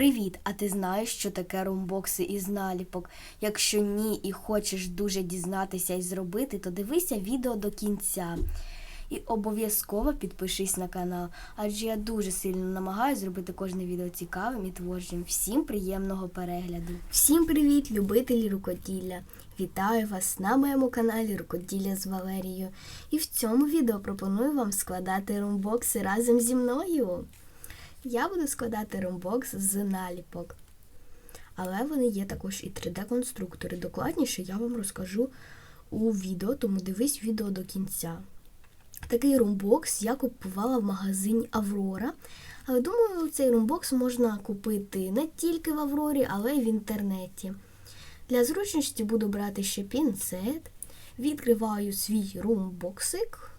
Привіт! А ти знаєш, що таке румбокси із наліпок? Якщо ні і хочеш дуже дізнатися і зробити, то дивися відео до кінця. І обов'язково підпишись на канал, адже я дуже сильно намагаюся зробити кожне відео цікавим і творчим. Всім приємного перегляду! Всім привіт, любителі рукоділля! Вітаю вас на моєму каналі Рукоділля з Валерією. І в цьому відео пропоную вам складати румбокси разом зі мною. Я буду складати ромбокс з наліпок. Але вони є також і 3D-конструктори. Докладніше я вам розкажу у відео, тому дивись відео до кінця. Такий румбокс я купувала в магазині Аврора. Але думаю, цей румбокс можна купити не тільки в Аврорі, але й в інтернеті. Для зручності буду брати ще пінцет, відкриваю свій румбоксик.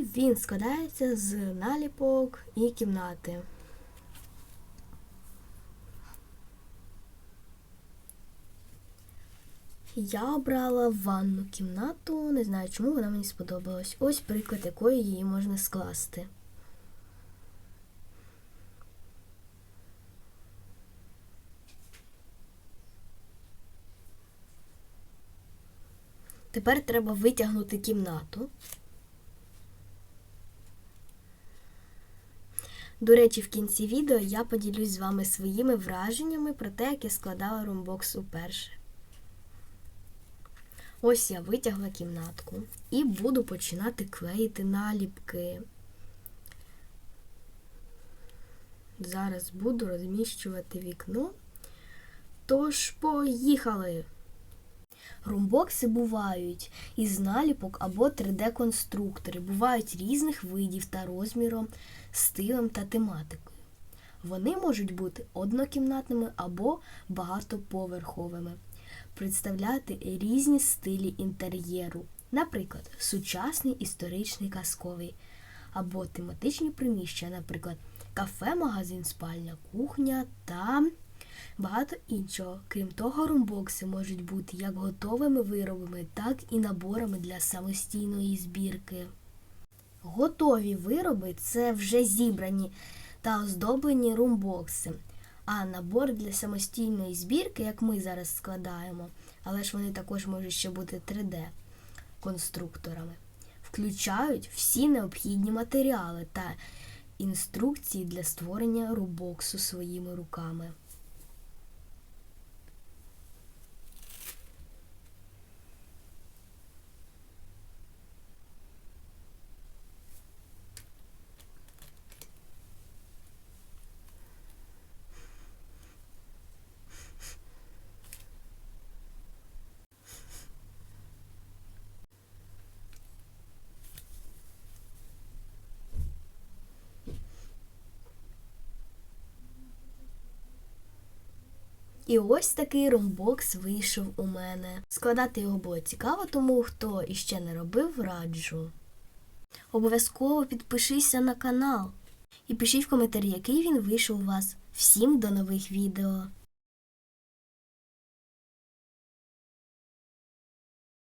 Він складається з наліпок і кімнати. Я обрала ванну кімнату, не знаю, чому вона мені сподобалась. Ось приклад якої її можна скласти. Тепер треба витягнути кімнату. До речі, в кінці відео я поділюсь з вами своїми враженнями про те, як я складала румбокс уперше. Ось я витягла кімнатку і буду починати клеїти наліпки. Зараз буду розміщувати вікно. Тож, поїхали! Румбокси бувають із наліпок або 3D-конструктори, бувають різних видів та розміром, стилем та тематикою. Вони можуть бути однокімнатними або багатоповерховими, представляти різні стилі інтер'єру, наприклад, сучасний історичний казковий, або тематичні приміщення, наприклад, кафе, магазин, спальня, кухня та багато іншого. Крім того, румбокси можуть бути як готовими виробами, так і наборами для самостійної збірки. Готові вироби це вже зібрані та оздоблені румбокси. А набор для самостійної збірки, як ми зараз складаємо, але ж вони також можуть ще бути 3D-конструкторами, включають всі необхідні матеріали та інструкції для створення румбоксу своїми руками. І ось такий ромбокс вийшов у мене. Складати його було цікаво, тому хто іще не робив, раджу. Обов'язково підпишися на канал і пишіть в коментарі, який він вийшов у вас. Всім до нових відео!